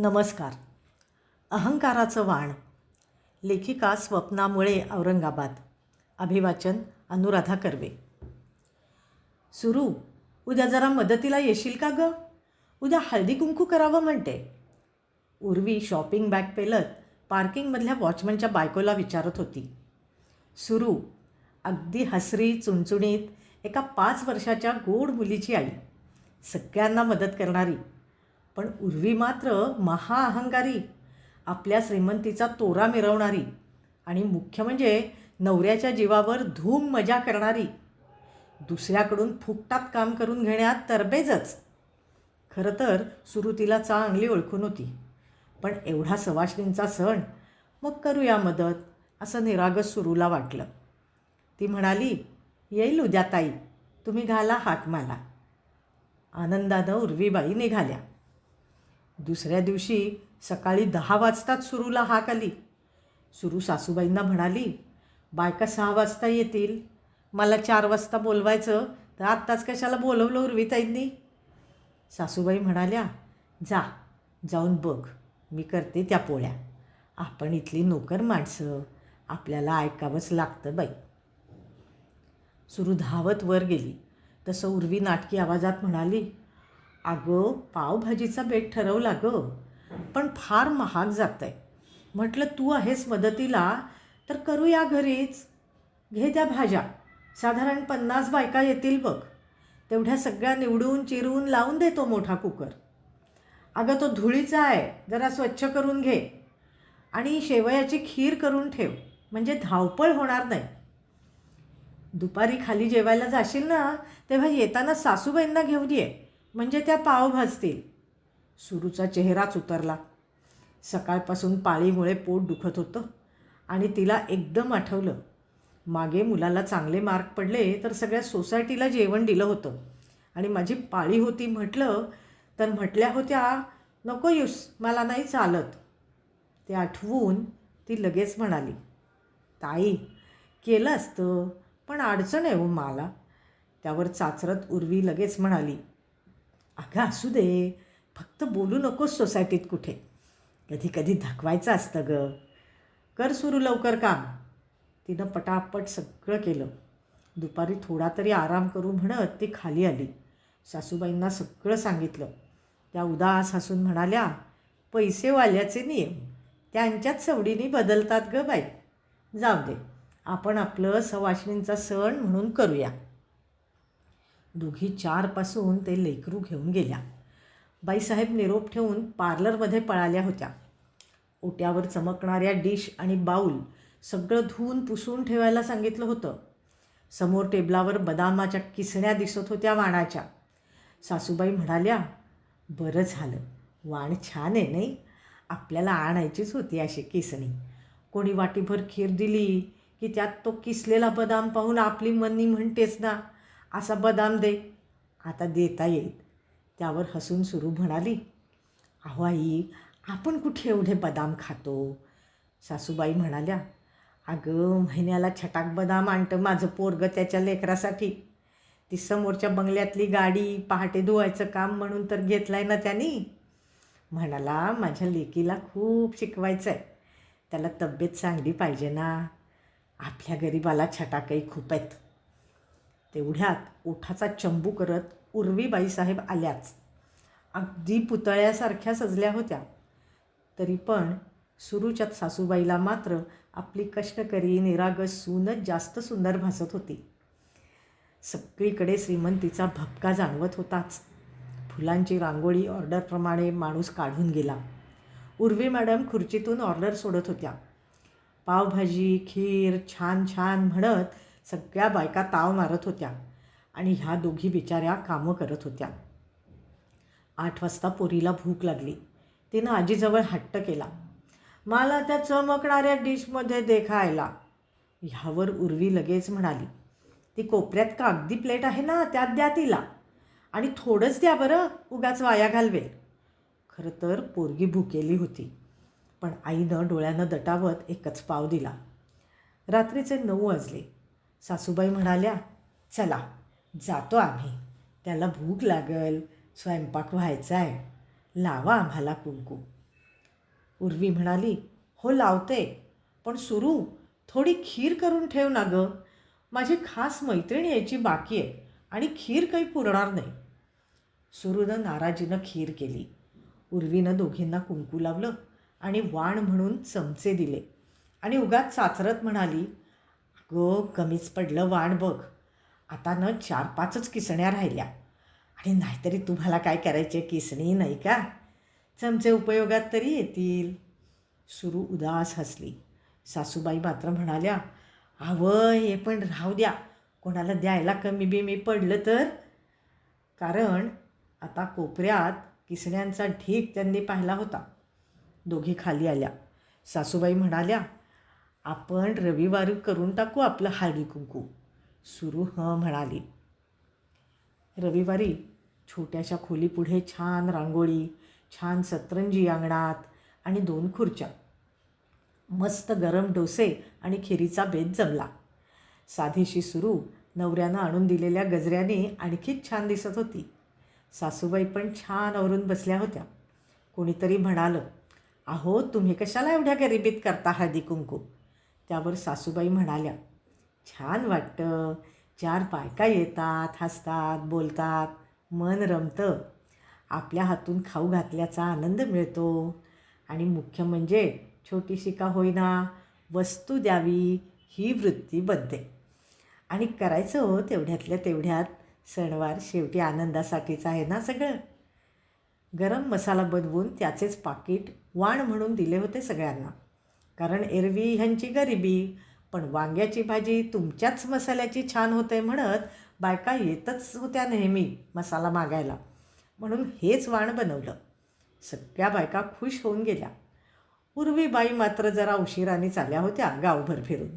नमस्कार. अहंकाराचं वाण. लेखिका स्वप्नामुळे औरंगाबाद. अभिवाचन अनुराधा कर्वे. सुरू. उद्या जरा मदतीला येशील का गं? उद्या हळदी कुंकू करावं म्हणते. उर्वी शॉपिंग बॅग पेलत पार्किंगमधल्या वॉचमनच्या बायकोला विचारत होती. सुरू. अगदी हसरी चुणचुणीत एका पाच वर्षाच्या गोड मुलीची आई. सगळ्यांना मदत करणारी. पण उर्वी मात्र महाअहंकारी आपल्या श्रीमंतीचा तोरा मिरवणारी आणि मुख्य म्हणजे नवऱ्याच्या जीवावर धूम मजा करणारी. दुसऱ्याकडून फुकटात काम करून घेण्यात तरबेजच खरं तर सुरुतीला चांगली ओळखून होती. पण एवढा सवाशणींचा सण मग करूया मदत असं निरागस सुरूला वाटलं. ती म्हणाली येईल उद्या ताई तुम्ही घाला हाक मला आनंदानं उर्वीबाई निघाल्या. दुसऱ्या दिवशी सकाळी दहा वाजताच सुरूला हाक आली. सुरू सासूबाईंना म्हणाली बायका सहा वाजता येतील. मला चार वाजता बोलवायचं तर आत्ताच कशाला बोलवलं उर्वीताईंनी? सासूबाई म्हणाल्या जा जाऊन बघ मी करते त्या पोळ्या. आपण इथली नोकर माणसं आपल्याला ऐकावंच लागतं बाई. सुरू धावत वर गेली. तसं उर्वी नाटकी आवाजात म्हणाली अगं पावभाजीचा बेट ठरवला गं. पण फार महाग जात आहे म्हटलं तू आहेस मदतीला तर करूया घरीच. घे त्या भाज्या. साधारण पन्नास बायका येतील बघ. तेवढ्या सगळ्या निवडून चिरून लावून देतो मोठा कुकर. अगं तो धुळीचा आहे. जरा स्वच्छ करून घे. आणि शेवयाची खीर करून ठेव. म्हणजे धावपळ होणार नाही. दुपारी खाली जेवायला जाशील ना तेव्हा येताना सासूबाईंना घेऊन ये. म्हणजे त्या पाव भाजतील. सुरूचा चेहराच उतरला सकाळपासून पाळीमुळे पोट दुखत होतं आणि तिला एकदम आठवलं. मागे मुलाला चांगले मार्क पडले तर सगळ्या सोसायटीला जेवण दिलं होतं. आणि माझी पाळी होती म्हटलं तर म्हटल्या होत्या नको येऊस मला नाही चालत. ते आठवून ती लगेच म्हणाली ताई केलं असतं पण अडचण आहे हो मला. त्यावर चाचरत उर्वी लगेच म्हणाली अगं असू दे फक्त बोलू नकोस सोसायटीत कुठे. कधी कधी धकवायचं असतं ग. कर सुरू लवकर काम. तिनं पटापट सगळं केलं. दुपारी थोडा तरी आराम करू म्हणत ती खाली आली. सासूबाईंना सगळं सांगितलं. त्या उदास हसून म्हणाल्या पैसेवाल्याचे नियम त्यांच्याच सवडीने बदलतात ग बाई. जाऊ दे आपण आपलं सवाशिणींचा सण म्हणून करूया. दोघी चारपासून ते लेकरू घेऊन गेल्या. बाईसाहेब निरोप ठेवून पार्लरमध्ये पळाल्या होत्या. ओट्यावर चमकणाऱ्या डिश आणि बाऊल सगळं धुवून पुसून ठेवायला सांगितलं होतं. समोर टेबलावर बदामाच्या किसण्या दिसत होत्या वाणाच्या. सासूबाई म्हणाल्या बरं झालं. वाण छान आहे नाही? आपल्याला आणायचीच होती अशी किसणी. कोणी वाटीभर खीर दिली की त्यात तो किसलेला बदाम पाहून आपली मनी म्हणतेच ना असा बदाम दे. आता देता येईल. त्यावर हसून सुरू म्हणाली अहो आई आपण कुठे एवढे बदाम खातो? सासूबाई म्हणाल्या अगं महिन्याला छटाक बदाम आणतं माझं पोरगं त्याच्या लेकरासाठी. ती समोरच्या बंगल्यातली गाडी पहाटे धुवायचं काम म्हणून तर घेतलं आहे ना त्यांनी. म्हणाला माझ्या लेकीला खूप शिकवायचं आहे त्याला तब्येत चांगली पाहिजे ना. आपल्या गरीबाला छटाकही खूप आहेत. तेवढ्यात ओठाचा चंबू करत उर्वीबाईसाहेब आल्याच. अगदी पुतळ्यासारख्या सजल्या होत्या. तरी पण सुरूच्यात सासूबाईला मात्र आपली कष्टकरी निरागस सूनच जास्त सुंदर भासत होती. सगळीकडे श्रीमंतीचा भपका जाणवत होताच. फुलांची रांगोळी ऑर्डरप्रमाणे माणूस काढून गेला. उर्वी मॅडम खुर्चीतून ऑर्डर सोडत होत्या. पावभाजी खीर छान छान म्हणत सगळ्या बायका ताव मारत होत्या आणि ह्या दोघी बिचाऱ्या कामं करत होत्या. आठ वाजता पोरीला भूक लागली. तिनं आजीजवळ हट्ट केला. मला त्या चमकणाऱ्या डिशमध्ये देखायला. ह्यावर उर्वी लगेच म्हणाली. ती कोपऱ्यात कागदी प्लेट आहे ना त्यात द्या तिला. आणि थोडंच द्या बरं उगाच वाया घालवेल. खरं तर पोरगी भुकेली होती पण आईनं डोळ्यानं दटावत एकच पाव दिला. रात्रीचे नऊ वाजले. सासूबाई म्हणाल्या चला जातो आम्ही. त्याला भूक लागल स्वयंपाक व्हायचा आहे लावा आम्हाला कुंकू. उर्वी म्हणाली हो लावते. पण सुरू थोडी खीर करून ठेव ना गं. माझी खास मैत्रीण यायची बाकी आहे आणि खीर काही पुरणार नाही. सुरूनं नाराजीनं खीर केली. उर्वीनं दोघींना कुंकू लावलं आणि वाण म्हणून चमचे दिले आणि उगाच चाचरत म्हणाली अगं कमीच पडलं वाण बघ. आता न चार पाचच किसण्या राहिल्या. आणि नाहीतरी तुम्हाला काय करायचे किसणी नाही का? चमचे उपयोगात तरी येतील. सुरू उदास हसली. सासूबाई मात्र म्हणाल्या हवं हे पण राहू द्या. कोणाला द्यायला कमी बिमी पडलं तर? कारण आता कोपऱ्यात किसण्यांचा ढीक त्यांनी पाहिला होता. दोघी खाली आल्या. सासूबाई म्हणाल्या आपण रविवारी करून टाकू आपलं हळदी कुंकू. सुरू हं म्हणाली. रविवारी छोट्याशा खोलीपुढे छान रांगोळी छान सतरंजी अंगणात आणि दोन खुर्च्या. मस्त गरम डोसे आणि खिरीचा बेत जमला. साधीशी सुरू नवऱ्यानं आणून दिलेल्या गजऱ्याने आणखीच छान दिसत होती. सासूबाई पण छान आवरून बसल्या होत्या. कोणीतरी म्हणालं अहो तुम्ही कशाला एवढ्या गरिबीत करता हळदी कुंकू? त्यावर सासूबाई म्हणाल्या छान वाटतं. चार बायका येतात हसतात बोलतात. मन रमतं. आपल्या हातून खाऊ घातल्याचा आनंद मिळतो. आणि मुख्य म्हणजे छोटीशी का होईना वस्तू द्यावी ही वृत्ती बनते. आणि करायचं हो तेवढ्यातल्या तेवढ्यात सणवार शेवटी आनंदासाठीच आहे ना सगळं? गरम मसाला बनवून त्याचेच पाकिट वाण म्हणून दिले होते सगळ्यांना. कारण एरवी ह्यांची गरिबी पण वांग्याची भाजी तुमच्याच मसाल्याची छान होते म्हणत बायका येतच होत्या नेहमी मसाला मागायला. म्हणून हेच वाण बनवलं. सगळ्या बायका खुश होऊन गेल्या. उर्वीबाई मात्र जरा उशिराने चालल्या होत्या गावभर फिरून.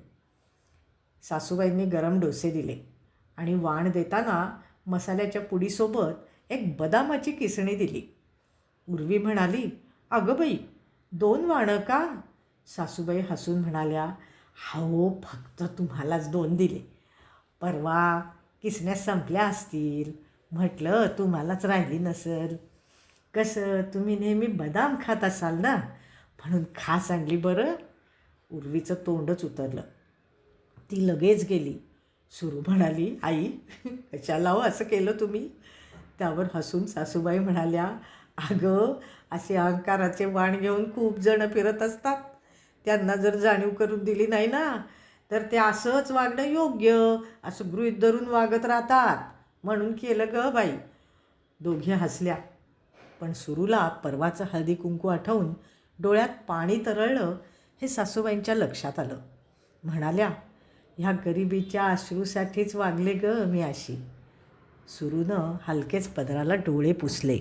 सासूबाईंनी गरम डोसे दिले आणि वाण देताना मसाल्याच्या पुडीसोबत एक बदामाची किसणी दिली. उर्वी म्हणाली अगं बाई दोन वाणं का? सासूबाई हसून म्हणाल्या हो फक्त तुम्हालाच दोन दिले. परवा किसण्या संपल्या असतील. म्हटलं तुम्हालाच राहिली नसेल. कसं तुम्ही नेहमी बदाम खात असाल ना? म्हणून खा सांगली बरं. उर्वीचं तोंडच उतरलं. ती लगेच गेली. सुरू म्हणाली आई कशाला हो असं केलं तुम्ही? त्यावर हसून सासूबाई म्हणाल्या अगं असे अहंकाराचे वाण घेऊन खूप जणं फिरत असतात. त्यांना जर जाणीव करून दिली नाही ना तर ते असंच वागणं योग्य. असं गृहीत धरून वागत राहतात. म्हणून केलं ग बाई. दोघी हसल्या. पण सुरूला परवाचं हळदी कुंकू आठवून डोळ्यात पाणी तरळलं हे सासूबाईंच्या लक्षात आलं. म्हणाल्या ह्या गरिबीच्या अश्रूसाठीच वागले ग मी अशी. सुरूनं हलकेच पदराला डोळे पुसले.